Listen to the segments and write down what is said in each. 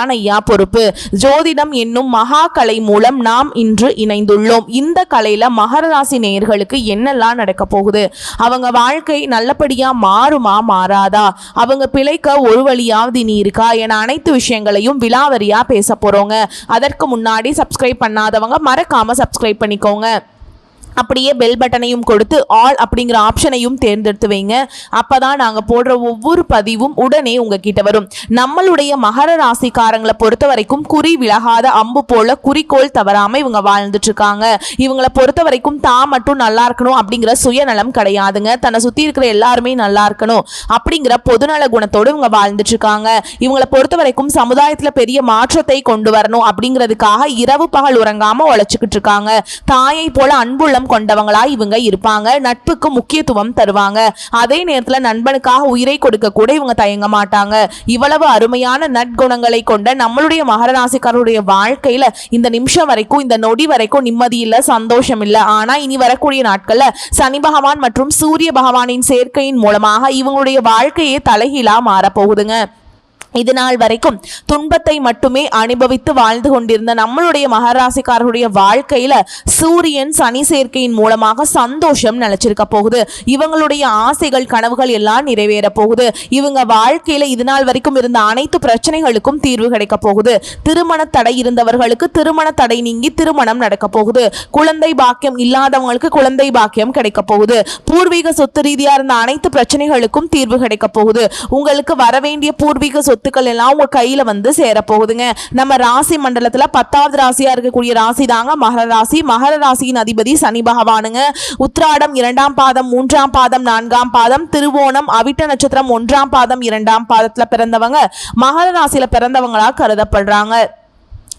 தான் ஐயா பொறுப்பு. ஜோதிடம் என்னும் மகா கலை மூலம் நாம் இன்று இணைந்துள்ளோம். இந்த கலையில மகர ராசி நேயர்களுக்கு என்னெல்லாம் நடக்க போகுது? அவங்க வாழ்க்கை நல்லபடியா மாறுமா மாறாதா? அவங்க பிழைக்க ஒரு வழியாவது நீ இருக்கா? என அனைத்து விஷயங்களையும் விலாவரியா பேச போறோங்க. அதற்கு முன்னாடி சப்ஸ்கிரைப் பண்ணாதவங்க மறக்காம சப்ஸ்கிரைப் பண்ணிக்கோங்க. அப்படியே பெல் பட்டனையும் கொடுத்து ஆல் அப்படிங்கிற ஆப்ஷனையும் தேர்ந்தெடுத்து வைங்க அப்போ தான் நாங்கள் போடுற ஒவ்வொரு பதிவும் உடனே உங்ககிட்ட வரும். நம்மளுடைய மகர ராசிக்காரங்களை பொறுத்த வரைக்கும் குறி விலகாத அம்பு போல குறிக்கோள் தவறாமல் இவங்க வாழ்ந்துட்டு இருக்காங்க இவங்களை பொறுத்த வரைக்கும் தான் மட்டும் நல்லா இருக்கணும் அப்படிங்கிற சுயநலம் கிடையாதுங்க. தன்னை சுற்றி இருக்கிற எல்லாருமே நல்லா இருக்கணும் அப்படிங்கிற பொதுநல குணத்தோடு இவங்க வாழ்ந்துட்டு இருக்காங்க இவங்களை பொறுத்த வரைக்கும் சமுதாயத்தில் பெரிய மாற்றத்தை கொண்டு வரணும் அப்படிங்கிறதுக்காக இரவு பகல் உறங்காமல் உழைச்சிக்கிட்டு இருக்காங்க தாயை போல அன்புள்ளம் கொண்டவங்களா இவங்க இருப்பாங்க. நட்புக்கு முக்கியத்துவம் தருவாங்க. அதே நேரத்துல நண்பனுக்காக உயிரை கொடுக்க கூட இவங்க தயங்க மாட்டாங்க. இவ்வளவு அருமையான நற்குணங்களை கொண்ட நம்மளுடைய மகரராசிக்காரருடைய வாழ்க்கையில இந்த நிமிஷம் வரைக்கும் இந்த நொடி வரைக்கும் நிம்மதி இல்ல சந்தோஷம் இல்ல. ஆனா இனி வரக்கூடிய நாட்கள்ல சனி பகவான் மற்றும் சூரிய பகவானின் சேர்க்கையின் மூலமாக இவங்களுடைய வாழ்க்கையே தலைகீழா மாறப்போகுதுங்க. இது நாள் வரைக்கும் துன்பத்தை மட்டுமே அனுபவித்து வாழ்ந்து கொண்டிருந்த நம்மளுடைய மகராசிக்காரர்களுடைய வாழ்க்கையில சூரியன் சனி சேர்க்கையின் மூலமாக சந்தோஷம் நிலைச்சிருக்க போகுது. இவங்களுடைய ஆசைகள் கனவுகள் எல்லாம் நிறைவேற போகுது. இவங்க வாழ்க்கையில இது நாள் வரைக்கும் இருந்த அனைத்து பிரச்சனைகளுக்கும் தீர்வு கிடைக்க போகுது. திருமண தடை இருந்தவர்களுக்கு திருமண தடை நீங்கி திருமணம் நடக்க போகுது. குழந்தை பாக்கியம் இல்லாதவங்களுக்கு குழந்தை பாக்கியம் கிடைக்க போகுது. பூர்வீக சொத்து ரீதியா இருந்த அனைத்து பிரச்சனைகளுக்கும் தீர்வு கிடைக்க போகுது. உங்களுக்கு வரவேண்டிய பூர்வீக சொத்து சொத்துக்கள் எல்லாம் உங்க கையில வந்து சேரப்போகுதுங்க. நம்ம ராசி மண்டலத்துல பத்தாவது ராசியா இருக்கக்கூடிய ராசி தாங்க மகர ராசி. மகர ராசியின் அதிபதி சனி பகவானுங்க. உத்ராடம் இரண்டாம் பாதம் மூன்றாம் பாதம் நான்காம் பாதம் திருவோணம் அவிட்ட நட்சத்திரம் ஒன்றாம் பாதம் இரண்டாம் பாதத்துல பிறந்தவங்க மகர ராசியில பிறந்தவங்களா கருதப்படுறாங்க.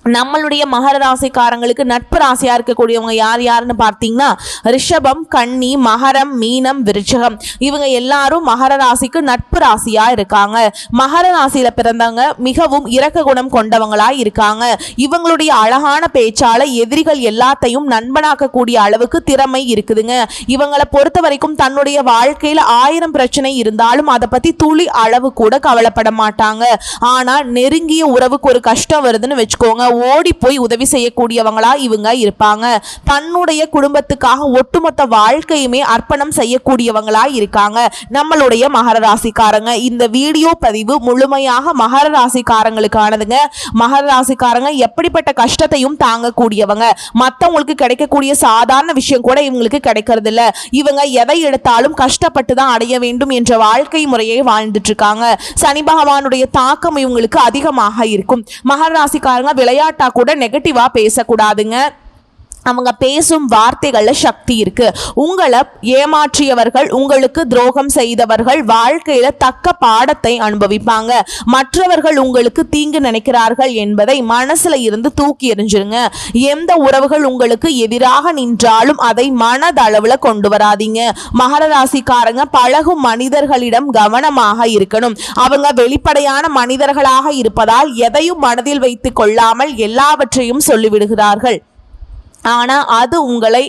நம்மளுடைய மகர ராசிக்காரங்களுக்கு நட்பு ராசியாக இருக்கக்கூடியவங்க யார் யாருன்னு பார்த்தீங்கன்னா ரிஷபம் கன்னி மகரம் மீனம் விருச்சகம். இவங்க எல்லாரும் மகர ராசிக்கு நட்பு ராசியாக இருக்காங்க. மகர ராசியில் பிறந்தவங்க மிகவும் இரக்க குணம் கொண்டவங்களாக இருக்காங்க. இவங்களுடைய அழகான பேச்சால எதிரிகள் எல்லாத்தையும் நண்பனாக்கக்கூடிய அளவுக்கு திறமை இருக்குதுங்க. இவங்களை பொறுத்த வரைக்கும் தன்னுடைய வாழ்க்கையில் ஆயிரம் பிரச்சனை இருந்தாலும் அதை பற்றி துளி அளவு கூட கவலைப்பட மாட்டாங்க. ஆனால் நெருங்கிய உறவுக்கு ஒரு கஷ்டம் வருதுன்னு வச்சுக்கோங்க. ஓடி போய் உதவி செய்யக்கூடியவங்களா இவங்க இருப்பாங்க. தன்னுடைய குடும்பத்துக்காக ஒட்டுமொத்த வாழ்க்கையுமே அர்ப்பணம் செய்யக்கூடியவங்களா இருக்காங்க. நம்மளுடைய மகர ராசிக்காரங்க. இந்த வீடியோ பதிவு முழுமையாக மகர ராசிக்காரங்களுக்கானதுங்க. மகர ராசிக்காரங்க எப்படிப்பட்ட கஷ்டத்தையும் தாங்கக்கூடியவங்க. மற்றவங்களுக்கு கிடைக்கக்கூடிய சாதாரண விஷயம் கூட இவங்களுக்கு கிடைக்கிறது இல்ல இவங்க எதை எடுத்தாலும் கஷ்டப்பட்டு தான் அடைய வேண்டும் என்ற வாழ்க்கை முறையை வாழ்ந்துட்டு இருக்காங்க. சனி பகவானுடைய தாக்கம் இவங்களுக்கு அதிகமாக இருக்கும். மகர ராசிக்காரங்க விளையாட்டா கூட நெகட்டிவா பேசக்கூடாதுங்க. அவங்க பேசும் வார்த்தைகளில் சக்தி இருக்கு. உங்களை ஏமாற்றியவர்கள் உங்களுக்கு துரோகம் செய்தவர்கள் வாழ்க்கையில தக்க பாடத்தை அனுபவிப்பாங்க. மற்றவர்கள் உங்களுக்கு தீங்கு நினைக்கிறார்கள் என்பதை மனசுல இருந்து தூக்கி எறிஞ்சிருங்க. எந்த உறவுகள் உங்களுக்கு எதிராக நின்றாலும் அதை மனதளவுல கொண்டு வராதீங்க. மகர ராசிக்காரங்க பழகும் மனிதர்களிடம் கவனமாக இருக்கணும். அவங்க வெளிப்படையான மனிதர்களாக இருப்பதால் எதையும் மனதில் வைத்துக் கொள்ளாமல் எல்லாவற்றையும் சொல்லிவிடுகிறார்கள். ஆனால் அது உங்களை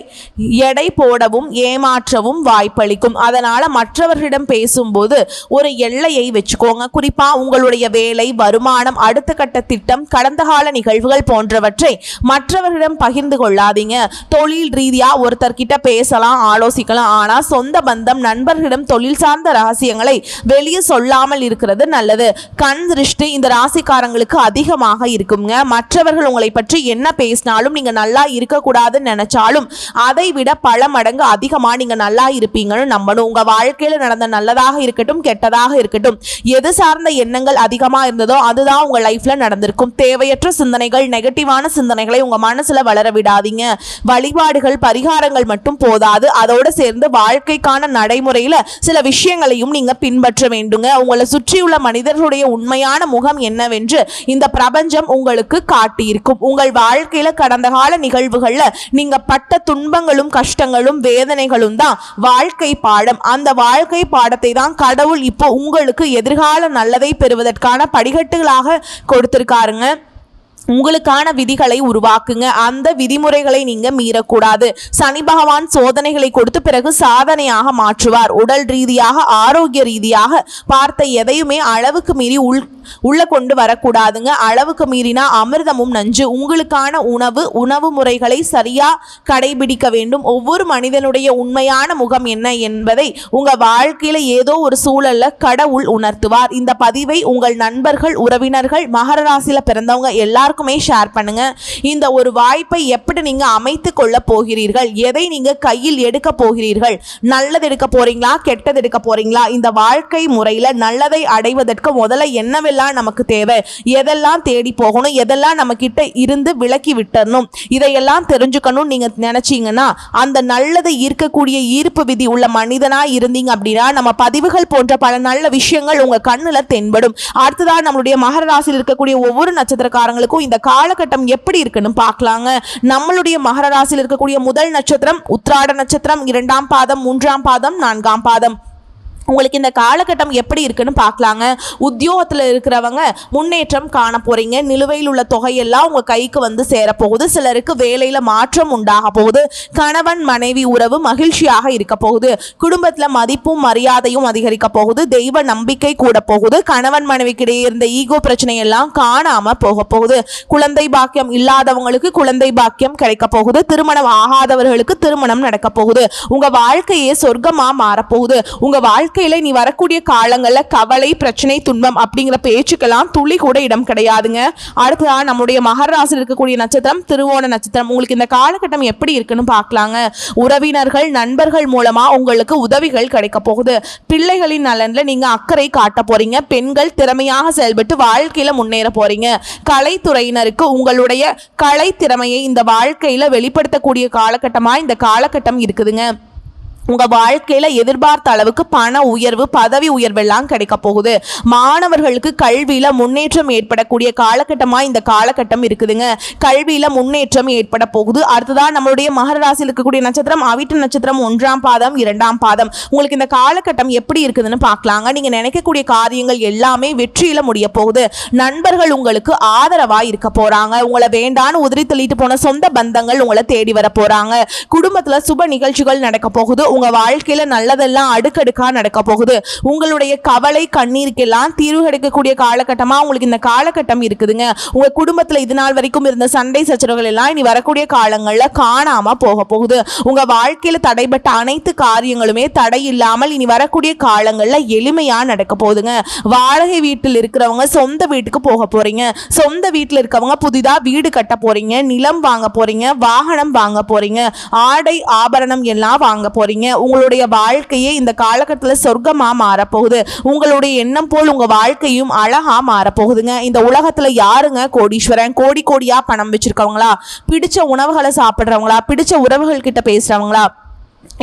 எடை போடவும் ஏமாற்றவும் வாய்ப்பளிக்கும். அதனால் மற்றவர்களிடம் பேசும்போது ஒரு எல்லையை வச்சுக்கோங்க. குறிப்பாக உங்களுடைய வேலை வருமானம் அடுத்த கட்ட திட்டம் கடந்த கால நிகழ்வுகள் போன்றவற்றை மற்றவர்களிடம் பகிர்ந்து கொள்ளாதீங்க. தொழில் ரீதியாக ஒருத்தர்கிட்ட பேசலாம் ஆலோசிக்கலாம். ஆனால் சொந்த பந்தம் நண்பர்களிடம் தொழில் சார்ந்த ரகசியங்களை வெளியே சொல்லாமல் இருக்கிறது நல்லது. கண் திருஷ்டி இந்த ராசிக்காரங்களுக்கு அதிகமாக இருக்குங்க. மற்றவர்கள் உங்களை பற்றி என்ன பேசினாலும் நீங்கள் நல்லா இருக்க இருக்கக்கூடாதுன்னு நினைச்சாலும் அதை விட பல மடங்கு அதிகமாக நீங்க நல்லா இருப்பீங்கன்னு நம்பணும். உங்க வாழ்க்கையில நடந்த நல்லதாக இருக்கட்டும் கெட்டதாக இருக்கட்டும் எது சார்ந்த எண்ணங்கள் அதிகமாக இருந்ததோ அதுதான் உங்கள் லைஃப்பில் நடந்திருக்கும். தேவையற்ற சிந்தனைகள் நெகட்டிவான சிந்தனைகளை உங்க மனசுல வளர விடாதீங்க. வழிபாடுகள் பரிகாரங்கள் மட்டும் போதாது. அதோட சேர்ந்து வாழ்க்கைக்கான நடைமுறையில் சில விஷயங்களையும் நீங்க பின்பற்ற வேண்டுங்க. உங்களை சுற்றியுள்ள மனிதர்களுடைய உண்மையான முகம் என்னவென்று இந்த பிரபஞ்சம் உங்களுக்கு காட்டியிருக்கும். உங்கள் வாழ்க்கையில் கடந்த கால நிகழ்வுகள் நிகழ்வுகள்ல நீங்க பட்ட துன்பங்களும் கஷ்டங்களும் வேதனைகளும் தான் வாழ்க்கை பாடம். அந்த வாழ்க்கை பாடத்தை தான் கடவுள் இப்போ உங்களுக்கு எதிர்கால நல்லதை பெறுவதற்கான படிக்கட்டுகளாக கொடுத்திருக்காருங்க. உங்களுக்கான விதிகளை உருவாக்குங்க. அந்த விதிமுறைகளை நீங்க மீறக்கூடாது. சனி பகவான் சோதனைகளை கொடுத்து பிறகு சாதனையாக மாற்றுவார். உடல் ரீதியாக ஆரோக்கிய ரீதியாக பார்த்த எதையுமே அளவுக்கு மீறி உள் உள்ள கொண்டு வரக்கூடாதுங்க. அளவுக்கு மீறினா அமிர்தமும் நஞ்சு. உங்களுக்கான உணவு உணவு முறைகளை சரியா கடைபிடிக்க வேண்டும். ஒவ்வொரு மனிதனுடைய உண்மையான முகம் என்ன என்பதை உங்க வாழ்க்கையில ஏதோ ஒரு சூழல்ல கடவுள் உணர்த்துவார். இந்த பதிவை உங்கள் நண்பர்கள் உறவினர்கள் மகர ராசியில பிறந்தவங்க எல்லாருக்குமே ஷேர் பண்ணுங்க. இந்த ஒரு வாய்ப்பை எப்படி நீங்க அமைத்து கொள்ள போகிறீர்கள்? எதை நீங்க கையில் எடுக்க போகிறீர்கள்? நல்லது எடுக்க போறீங்களா? கெட்டது எடுக்க போறீங்களா? இந்த வாழ்க்கை முறையில நல்லதை அடைவதற்கு முதல்ல என்னவெல்லாம் நமக்கு தேவை? எதெல்லாம் தேடி போகணும்? எதெல்லாம் நம்ம கிட்ட இருந்து விலக்கி விட்டுறணும் இதையெல்லாம் தெரிஞ்சுக்கணும் நீங்க நினைச்சீங்கன்னா அந்த நல்லதை ஈர்க்கக்கூடிய ஈர்ப்பு விதி உள்ள மனிதனா இருந்தீங்க அப்படின்னா நம்ம பதிவுகள் போன்ற பல நல்ல விஷயங்கள் உங்க கண்ணுல தென்படும். அடுத்ததாக நம்மளுடைய மகர ராசியில் இருக்கக்கூடிய ஒவ்வொரு நட்சத்திரக்காரங்களுக்கும் இந்த காலகட்டம் எப்படி இருக்குன்னு பார்க்கலாங்க. நம்மளுடைய மகர ராசியில் இருக்கக்கூடிய முதல் நட்சத்திரம் உத்ராட நட்சத்திரம் இரண்டாம் பாதம் மூன்றாம் பாதம் நான்காம் பாதம். உங்களுக்கு இந்த காலகட்டம் எப்படி இருக்குன்னு பார்க்கலாங்க. உத்தியோகத்தில் இருக்கிறவங்க முன்னேற்றம் காண போகிறீங்க நிலுவையில் உள்ள தொகையெல்லாம் உங்கள் கைக்கு வந்து சேரப்போகுது சிலருக்கு வேலையில் மாற்றம் உண்டாக போகுது. கணவன் மனைவி உறவு மகிழ்ச்சியாக இருக்க போகுது. குடும்பத்தில் மதிப்பும் மரியாதையும் அதிகரிக்க போகுது. தெய்வ நம்பிக்கை கூட போகுது. கணவன் மனைவிக்கிடையே இருந்த ஈகோ பிரச்சனையெல்லாம் காணாமல் போக போகுது. குழந்தை பாக்கியம் இல்லாதவங்களுக்கு குழந்தை பாக்கியம் கிடைக்க போகுது. திருமணம் ஆகாதவர்களுக்கு திருமணம் நடக்க போகுது. உங்கள் வாழ்க்கையே சொர்க்கமாக மாறப்போகுது உங்கள் வாழ்க்கை வாழ்க்கையில நீ வரக்கூடிய காலங்களில் கவலை பிரச்சனை துன்பம் அப்படிங்கிற பேச்சுக்கெல்லாம் துளி கூட இடம் கிடையாதுங்க. அடுத்ததா நம்முடைய மகராசில் இருக்கக்கூடிய நட்சத்திரம் திருவோண நட்சத்திரம். உங்களுக்கு இந்த காலகட்டம் எப்படி இருக்குன்னு பார்க்கலாங்க. உறவினர்கள் நண்பர்கள் மூலமா உங்களுக்கு உதவிகள் கிடைக்க போகுது. பிள்ளைகளின் நலன்ல நீங்க அக்கறை காட்ட போறீங்க. பெண்கள் திறமையாக செயல்பட்டு வாழ்க்கையில முன்னேற போறீங்க. கலைத்துறையினருக்கு உங்களுடைய கலை திறமையை இந்த வாழ்க்கையில வெளிப்படுத்தக்கூடிய காலகட்டமா இந்த காலகட்டம் இருக்குதுங்க. உங்க வாழ்க்கையில எதிர்பார்த்த அளவுக்கு பண உயர்வு பதவி உயர்வெல்லாம் கிடைக்க போகுது. மாணவர்களுக்கு கல்வியில முன்னேற்றம் ஏற்படக்கூடிய காலகட்டமா இந்த காலகட்டம் இருக்குதுங்க. கல்வியில முன்னேற்றம் ஏற்பட போகுது. அடுத்ததான் நம்மளுடைய மகர ராசியில் இருக்கக்கூடிய நட்சத்திரம் அவிட்ட நட்சத்திரம் ஒன்றாம் பாதம் இரண்டாம் பாதம். உங்களுக்கு இந்த காலகட்டம் எப்படி இருக்குதுன்னு பார்க்கலாங்க. நீங்க நினைக்கக்கூடிய காரியங்கள் எல்லாமே வெற்றியில முடிய போகுது. நண்பர்கள் உங்களுக்கு ஆதரவா இருக்க போறாங்க. உங்களை வேண்டான்னு உதிரி தள்ளிட்டு போன சொந்த பந்தங்கள் உங்களை தேடி வர போறாங்க. குடும்பத்துல சுப நிகழ்ச்சிகள் நடக்க போகுது. உங்க வாழ்க்கையில நல்லதெல்லாம் அடுக்கடுக்கா நடக்க போகுது. உங்களுடைய கவலை கண்ணீருக்கெல்லாம் தீர்வு கிடைக்கக்கூடிய காலகட்டமா உங்களுக்கு இந்த காலகட்டம் இருக்குதுங்க. உங்க குடும்பத்துல இது நாள் வரைக்கும் இருந்த சண்டை சச்சரவுகள் எல்லாம் இனி வரக்கூடிய காலங்கள்ல காணாம போக போகுது. உங்க வாழ்க்கையில தடைப்பட்ட அனைத்து காரியங்களுமே தடை இல்லாமல் இனி வரக்கூடிய காலங்கள்ல எளிமையா நடக்க போகுதுங்க. வாடகை வீட்டில் இருக்கிறவங்க சொந்த வீட்டுக்கு போக போறீங்க. சொந்த வீட்டில் இருக்கவங்க புதிதா வீடு கட்ட போறீங்க நிலம் வாங்க போறீங்க வாகனம் வாங்க போறீங்க ஆடை ஆபரணம் எல்லாம் வாங்க போறீங்க. உங்களுடைய வாழ்க்கையே இந்த காலகட்டத்தில் சொர்க்கமாக மாறப்போகுது. உங்களுடைய எண்ணம் போல் உங்கள் வாழ்க்கையும் அழகா மாறப்போகுதுங்க. இந்த உலகத்தில் யாருங்க கோடீஸ்வரன்? கோடி கோடியாக பணம் வச்சிருக்கவங்களா? பிடிச்ச உணவுகளை சாப்பிட்றவங்களா? பிடிச்ச உறவுகள் கிட்ட பேசுகிறவங்களா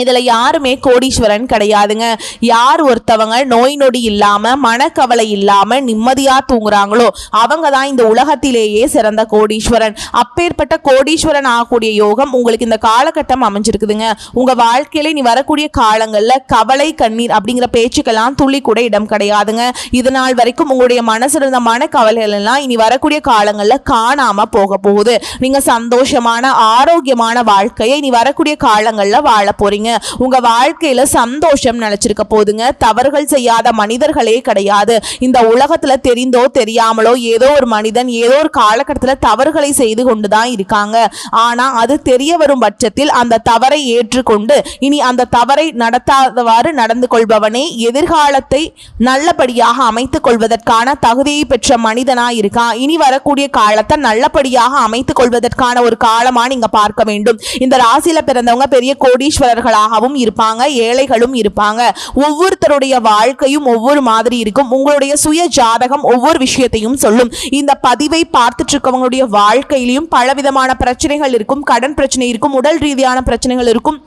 இதில் யாருமே கோடீஸ்வரன் கிடையாதுங்க. யார் ஒருத்தவங்க நோய் நொடி இல்லாமல் மனக்கவலை இல்லாமல் நிம்மதியாக தூங்குறாங்களோ அவங்க தான் இந்த உலகத்திலேயே சிறந்த கோடீஸ்வரன். அப்பேற்பட்ட கோடீஸ்வரன் ஆகக்கூடிய யோகம் உங்களுக்கு இந்த காலகட்டம் அமைஞ்சிருக்குதுங்க. உங்கள் வாழ்க்கையில நீ வரக்கூடிய காலங்களில் கவலை கண்ணீர் அப்படிங்கிற பேச்சுக்கெல்லாம் துளி கூட இடம் கிடையாதுங்க. இது நாள் வரைக்கும் உங்களுடைய மனசில் இருந்த மனக்கவலைகள் எல்லாம் இனி வரக்கூடிய காலங்களில் காணாமல் போக போகுது. நீங்கள் சந்தோஷமான ஆரோக்கியமான வாழ்க்கையை இனி வரக்கூடிய காலங்களில் வாழ போறீங்க. உங்க வாழ்க்கையில சந்தோஷம் நினைச்சிருக்க போதுங்க தவறுகள் செய்யாத மனிதர்களே கிடையாது. இந்த உலகத்துல தெரிந்தோ தெரியாமலோ ஏதோ ஒரு மனிதன் ஏதோ ஒரு காலகட்டத்தில் தவறுகளை செய்து கொண்டு தான் இருக்காங்க. ஆனா அது தெரிய வரும் பட்சத்தில் அந்த தவறை ஏற்றுக்கொண்டு இனி அந்த தவறை நடத்தாதவாறு நடந்து கொள்பவனே எதிர்காலத்தை நல்லபடியாக அமைத்துக் கொள்வதற்கான தகுதியை பெற்ற மனிதனா இருக்கான் இனி வரக்கூடிய காலத்தை நல்லபடியாக அமைத்துக் கொள்வதற்கான ஒரு காலமா நீங்க பார்க்க வேண்டும். இந்த ராசியில பிறந்தவங்க பெரிய பணக்காரர்களாகவும் இருப்பாங்க ஏழைகளும் இருப்பாங்க. ஒவ்வொருத்தருடைய வாழ்க்கையும் ஒவ்வொரு மாதிரி இருக்கும். உங்களுடைய சுய ஜாதகம் ஒவ்வொரு விஷயத்தையும் சொல்லும். இந்த பதிவை பார்த்துட்டு இருக்கவங்களுடைய வாழ்க்கையிலையும் பலவிதமான பிரச்சனைகள் இருக்கும் கடன் பிரச்சனை இருக்கும் உடல் ரீதியான பிரச்சனைகள் இருக்கும்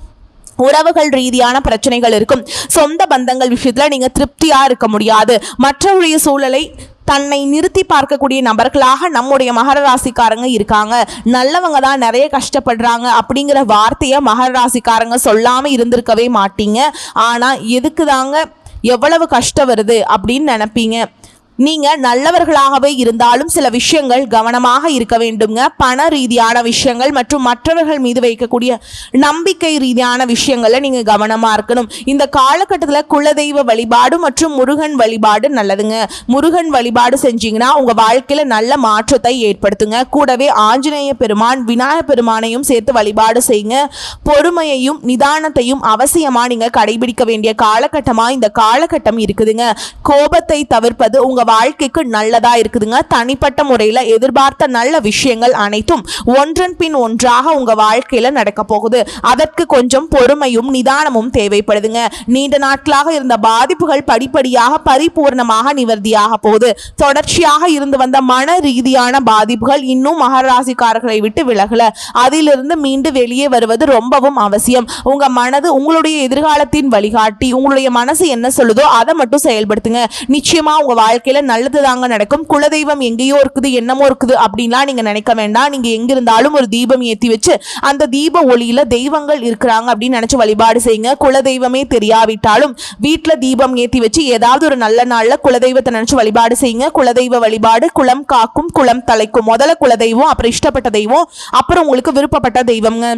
உறவுகள் ரீதியான பிரச்சனைகள் இருக்கும். சொந்த பந்தங்கள் விஷயத்துல நீங்க திருப்தியாக இருக்க முடியாது. மற்றவருடைய சூழலை தன்னை நிறுத்தி பார்க்கக்கூடிய நபர்களாக நம்முடைய மகர ராசிக்காரங்க இருக்காங்க. நல்லவங்க தான் நிறைய கஷ்டப்படுறாங்க அப்படிங்கிற வார்த்தையை மகர ராசிக்காரங்க சொல்லாமல் இருந்திருக்கவே மாட்டீங்க. ஆனால் எதுக்கு தாங்க எவ்வளவு கஷ்டம் வருது அப்படின்னு நினைப்பீங்க? நீங்க நல்லவர்களாகவே இருந்தாலும் சில விஷயங்கள் கவனமாக இருக்க வேண்டுங்க பண ரீதியான விஷயங்கள் மற்றும் மற்றவர்கள் மீது வைக்கக்கூடிய நம்பிக்கை ரீதியான விஷயங்களை நீங்க கவனமா இருக்கணும். இந்த காலகட்டத்தில் குலதெய்வ வழிபாடு மற்றும் முருகன் வழிபாடு நல்லதுங்க. முருகன் வழிபாடு செஞ்சீங்கன்னா உங்க வாழ்க்கையில நல்ல மாற்றத்தை ஏற்படுத்துங்க. கூடவே ஆஞ்சநேய பெருமான் விநாயக பெருமானையும் சேர்த்து வழிபாடு செய்யுங்க. பொறுமையையும் நிதானத்தையும் அவசியமா நீங்க கடைபிடிக்க வேண்டிய காலகட்டமா இந்த காலகட்டம் இருக்குதுங்க. கோபத்தை தவிர்ப்பது உங்க வாழ்க்கைக்கு நல்லதா இருக்குதுங்க. தனிப்பட்ட முறையில எதிர்பார்த்த நல்ல விஷயங்கள் அனைத்தும் ஒன்றன் பின் ஒன்றாக உங்க வாழ்க்கையில நடக்க போகுது. அதற்கு கொஞ்சம் பொறுமையும் நிதானமும் தேவைப்படுதுங்க. நீண்ட நாட்களாக இருந்த பாதிப்புகள் படிப்படியாக பரிபூர்ணமாக நிவர்த்தியாக போகுது. தொடர்ச்சியாக இருந்து வந்த மன ரீதியான பாதிப்புகள் இன்னும் மகராசிக்காரர்களை விட்டு விலகல. அதிலிருந்து மீண்டு வெளியே வருவது ரொம்பவும் அவசியம். உங்க மனது உங்களுடைய எதிர்காலத்தின் வழிகாட்டி உங்களுடைய மனசு என்ன சொல்லுதோ அதை மட்டும் செயல்படுத்துங்க. நிச்சயமா உங்க வாழ்க்கையில நல்லது தாங்க நடக்கும். குலதெய்வம் எங்கேயோ இருக்குது என்னமோ இருக்குது அப்படின்லாம் நீங்க நினைக்க வேண்டாம். நீங்க எங்க இருந்தாலும் ஒரு தீபம் ஏத்தி வச்சு அந்த தீப ஒளியில தெய்வங்கள் இருக்கிறாங்க அப்படின்னு நினைச்சு வழிபாடு செய்யுங்க. குலதெய்வமே தெரியாவிட்டாலும் வீட்டுல தீபம் ஏத்தி வச்சு ஏதாவது ஒரு நல்ல நாள்ல குலதெய்வத்தை நினைச்சு வழிபாடு செய்யுங்க. குலதெய்வ வழிபாடு குலம் காக்கும் குலம் தலைக்கும். முதல்ல குலதெய்வம் அப்புறம் இஷ்டப்பட்ட தெய்வம் அப்புறம் உங்களுக்கு விருப்பப்பட்ட தெய்வம்ங்க.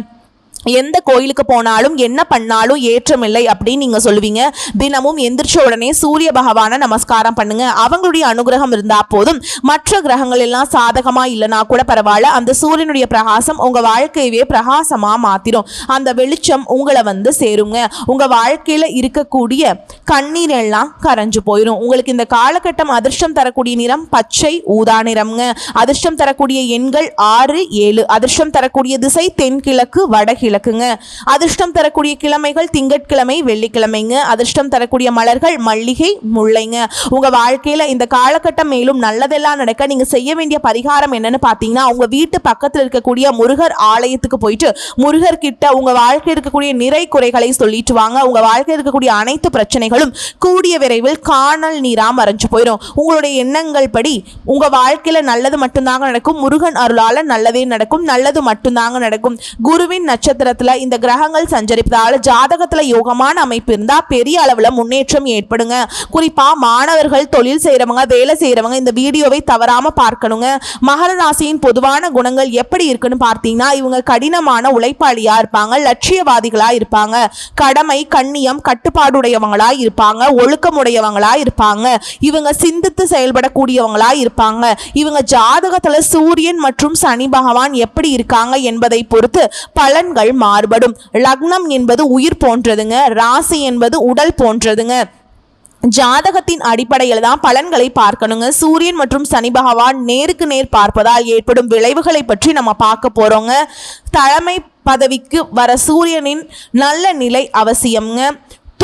எந்த கோயிலுக்கு போனாலும் என்ன பண்ணாலும் ஏற்றமில்லை அப்படின்னு நீங்கள் சொல்லுவீங்க. தினமும் எந்திரிச்ச உடனே சூரிய பகவானை நமஸ்காரம் பண்ணுங்க. அவங்களுடைய அனுகிரகம் இருந்தா போதும். மற்ற கிரகங்கள் எல்லாம் சாதகமாக இல்லைனா கூட பரவாயில்ல. அந்த சூரியனுடைய பிரகாசம் உங்கள் வாழ்க்கையவே பிரகாசமாக மாத்திரும். அந்த வெளிச்சம் உங்களை வந்து சேருங்க. உங்கள் வாழ்க்கையில் இருக்கக்கூடிய கண்ணீர் எல்லாம் கரைஞ்சு போயிடும் உங்களுக்கு இந்த காலகட்டம் அதிர்ஷ்டம் தரக்கூடிய நிறம் பச்சை ஊதா நிறம்ங்க. அதிர்ஷ்டம் தரக்கூடிய எண்கள் ஆறு ஏழு. அதிர்ஷ்டம் தரக்கூடிய திசை தென்கிழக்கு விளக்குங்க. அதிர்ஷ்டம் தரக்கூடிய கிழமைகள் திங்கட்கிழமை வெள்ளிக்கிழமைங்க. அதிர்ஷ்டம் தரக்கூடிய மலர்கள் மல்லிகை முல்லைங்க. உங்க வாழ்க்கையில இந்த காலகட்டம் மேலும் நல்லதெல்லாம் நடக்க நீங்க செய்ய வேண்டிய பரிகாரம் என்னன்னு பாத்தீங்கன்னா உங்க வீட்டு பக்கத்துல இருக்கக்கூடிய முருகர் ஆலயத்துக்கு போயிட்டு முருகர் கிட்ட உங்க வாழ்க்கையில் இருக்கக்கூடிய நிறை குறைகளை சொல்லிட்டு வாங்க. உங்க வாழ்க்கையில் இருக்கக்கூடிய அனைத்து பிரச்சனைகளும் கூடிய விரைவில் காணல் நீரா மறைஞ்சு போயிடும் உங்களுடைய எண்ணங்கள் படி உங்க வாழ்க்கையில நல்லது மட்டும்தாங்க நடக்கும். முருகன் அருளால நல்லதே நடக்கும். நல்லது மட்டும்தாங்க நடக்கும். குருவின் நட்சத்திர நட்சத்திரத்துல இந்த கிரகங்கள் சஞ்சரிப்பதால ஜாதகத்துல யோகமான அமைப்பு இருந்தா பெரிய அளவுல முன்னேற்றம் ஏற்படுங்க. குறிப்பா மாணவர்கள் தொழில் செய்யறவங்க வேலை செய்யறவங்க இந்த வீடியோவை தவறாம பார்க்கணுங்க. மகர ராசியின் பொதுவான குணங்கள் எப்படி இருக்குன்னு பார்த்தீங்கன்னா இவங்க கடினமான உழைப்பாளியா இருப்பாங்க லட்சியவாதிகளா இருப்பாங்க கடமை கண்ணியம் கட்டுப்பாடுடையவங்களா இருப்பாங்க ஒழுக்கமுடையவங்களா இருப்பாங்க இவங்க சிந்தித்து செயல்படக்கூடியவங்களா இருப்பாங்க இவங்க ஜாதகத்துல சூரியன் மற்றும் சனி பகவான் எப்படி இருக்காங்க என்பதை பொறுத்து பலன்கள் மாறுபடும். லக்னம் என்பது உயிர் போன்றதுங்க ராசி என்பது உடல் போன்றதுங்க. ஜாதகத்தின் அடிப்படையில் தான் பலன்களை பார்க்கணுங்க. சூரியன் மற்றும் சனி பகவான் நேருக்கு நேர் பார்ப்பதால் ஏற்படும் விளைவுகளை பற்றி நம்ம பார்க்க போகிறோங்க தலைமை பதவிக்கு வர சூரியனின் நல்ல நிலை அவசியம்ங்க.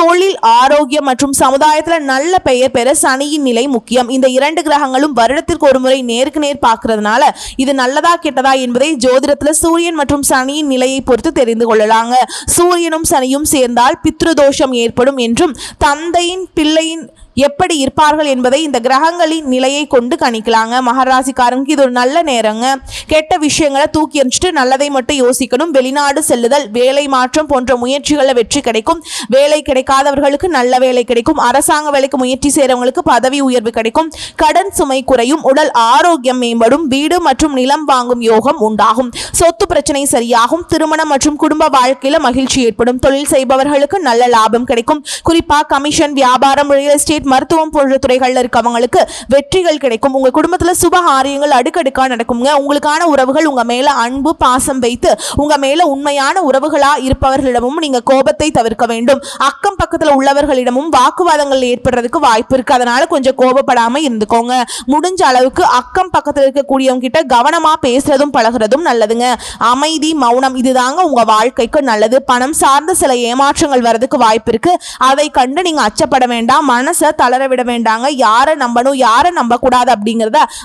தொழில் ஆரோக்கியம் மற்றும் சமுதாயத்தில் நல்ல பெயர் பெற சனியின் நிலை முக்கியம். இந்த இரண்டு கிரகங்களும் வருடத்திற்கு ஒரு முறை நேருக்கு நேர் பார்க்கறதுனால இது நல்லதா கெட்டதா என்பதை ஜோதிடத்தில் சூரியன் மற்றும் சனியின் நிலையை பொறுத்து தெரிந்து கொள்ளலாங்க. சூரியனும் சனியும் சேர்ந்தால் பித்ருதோஷம் ஏற்படும் என்றும் தந்தையின் பிள்ளையின் எப்படி இருப்பார்கள் என்பதை இந்த கிரகங்களின் நிலையை கொண்டு கணிக்கலாங்க. மகராசிக்காரங்களுக்கு இது ஒரு நல்ல நேரங்க. கெட்ட விஷயங்களை தூக்கி எறிஞ்சிட்டு நல்லதை மட்டும் யோசிக்கணும். வெளிநாடு செல்லுதல் வேலை மாற்றம் போன்ற முயற்சிகளில் வெற்றி கிடைக்கும். வேலை கிடைக்காதவர்களுக்கு நல்ல வேலை கிடைக்கும். அரசாங்க வேலைக்கு முயற்சி செய்கிறவங்களுக்கு பதவி உயர்வு கிடைக்கும். கடன் சுமை குறையும். உடல் ஆரோக்கியம் மேம்படும். வீடு மற்றும் நிலம் வாங்கும் யோகம் உண்டாகும். சொத்து பிரச்சனை சரியாகும். திருமணம் மற்றும் குடும்ப வாழ்க்கையில் மகிழ்ச்சி ஏற்படும். தொழில் செய்பவர்களுக்கு நல்ல லாபம் கிடைக்கும். குறிப்பாக கமிஷன் வியாபாரம் ரியல் எஸ்டேட் மருத்துவம் போன்ற துறைகளில் இருக்கவங்களுக்கு வெற்றிகள் கிடைக்கும். உங்கள் குடும்பத்தில் சுப காரியங்கள் அடுக்கடுக்காக நடக்குங்க உங்களுக்கான உறவுகள் உங்கள் மேலே அன்பு பாசம் வைத்து உங்கள் மேலே உண்மையான உறவுகளாக இருப்பவர்களிடமும் நீங்கள் கோபத்தை தவிர்க்க வேண்டும். அக்கம் பக்கத்தில் உள்ளவர்களிடமும் வாக்குவாதங்கள் ஏற்படுறதுக்கு வாய்ப்பு இருக்குது அதனால் கொஞ்சம் கோபப்படாமல் இருந்துக்கோங்க. முடிஞ்ச அளவுக்கு அக்கம் பக்கத்தில் இருக்கக்கூடியவங்க கிட்ட கவனமாக பேசுறதும் பழகுறதும் நல்லதுங்க. அமைதி மௌனம் இதுதாங்க உங்கள் வாழ்க்கைக்கு நல்லது. பணம் சார்ந்த சில ஏமாற்றங்கள் வரதுக்கு வாய்ப்பு இருக்குது அதை கண்டு நீங்கள் அச்சப்பட வேண்டாம். மனசை தளர விட வேண்டாங்க. யாரை நம்பணும் யாரை நம்ப கூடாது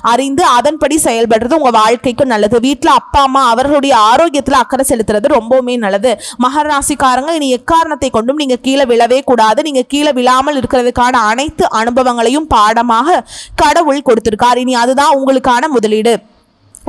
அறிந்து அதன்படி செயல்படுறது உங்க வாழ்க்கைக்கு நல்லது. வீட்டில் அப்பா அம்மா அவர்களுடைய ஆரோக்கியத்தில் அக்கறை செலுத்துறது ரொம்பவுமே நல்லது. மகர ராசிக்காரங்க இனி எக்காரணத்தை கொண்டும் நீங்க கீழே விழவே கூடாது. நீங்க கீழே விழாமல் இருக்கிறதுக்கான அனைத்து அனுபவங்களையும் பாடமாக கடவுள் கொடுத்திருக்கார். இனி அதுதான் உங்களுக்கான முதலீடு.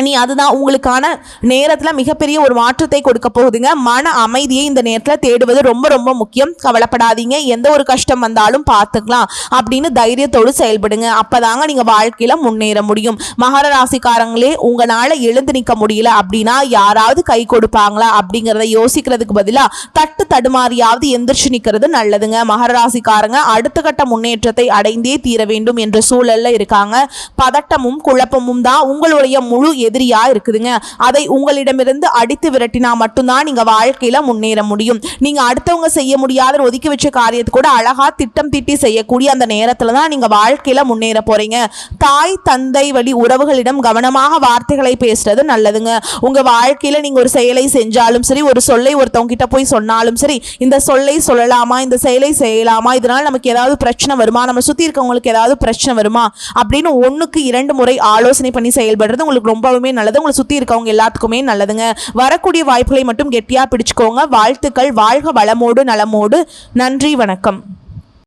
நீ அதுதான் உங்களுக்கான நேரத்தில் மிகப்பெரிய ஒரு மாற்றத்தை கொடுக்க போகுதுங்க. மன அமைதியை இந்த நேரத்தில் தேடுவது ரொம்ப ரொம்ப முக்கியம். கவலைப்படாதீங்க. எந்த ஒரு கஷ்டம் வந்தாலும் பார்த்துக்கலாம் அப்படின்னு தைரியத்தோடு செயல்படுங்க. அப்போதாங்க நீங்கள் வாழ்க்கையில் முன்னேற முடியும். மகர ராசிக்காரங்களே உங்களால் எழுந்து நிற்க முடியல அப்படின்னா யாராவது கை கொடுப்பாங்களா அப்படிங்கிறத யோசிக்கிறதுக்கு பதிலாக தட்டு தடுமாறியாவது எந்திரிச்சு நிற்கிறது நல்லதுங்க. மகர ராசிக்காரங்க அடுத்த கட்ட முன்னேற்றத்தை அடைந்தே தீர வேண்டும் என்ற சூழலில் இருக்காங்க. பதட்டமும் குழப்பமும் தான் உங்களுடைய முழு எதிரியா இருக்குதுங்க. அதை உங்களிடமிருந்து அடித்து விரட்டினா மட்டும்தான் நீங்க வாழ்க்கையில முன்னேற முடியும். நீங்க அடுத்தவங்க செய்ய முடியாத ஒதுக்கி வச்ச காரியத்தை கூட அழகா திட்டம் திட்டி செய்யக்கூடிய அந்த நேரத்துல தான் நீங்க வாழ்க்கையில முன்னேற போறீங்க. தாய் தந்தை வழி உறவுகளிடம் கவனமாக வார்த்தைகளை பேசுறது நல்லதுங்க. உங்க வாழ்க்கையில நீங்க ஒரு செயலை செஞ்சாலும் சரி ஒரு சொல்லை ஒருத்தவங்க கிட்ட போய் சொன்னாலும் சரி இந்த சொல்லை சொல்லலாமா இந்த செயலை செய்யலாமா இதனால நமக்கு ஏதாவது பிரச்சனை வருமா நம்ம சுத்தி இருக்கவங்களுக்கு ஏதாவது பிரச்சனை வருமா அப்படின்னு ஒண்ணுக்கு இரண்டு முறை ஆலோசனை பண்ணி செயல்படுறது உங்களுக்கு ரொம்ப ரொம்பவுமே நல்லது. உங்களை சுத்தி இருக்கவங்க எல்லாத்துக்குமே நல்லதுங்க. வரக்கூடிய வாய்ப்புகளை மட்டும் கெட்டியா பிடிச்சுக்கோங்க. வாழ்த்துக்கள். வாழ்க வளமோடு நலமோடு. நன்றி வணக்கம்.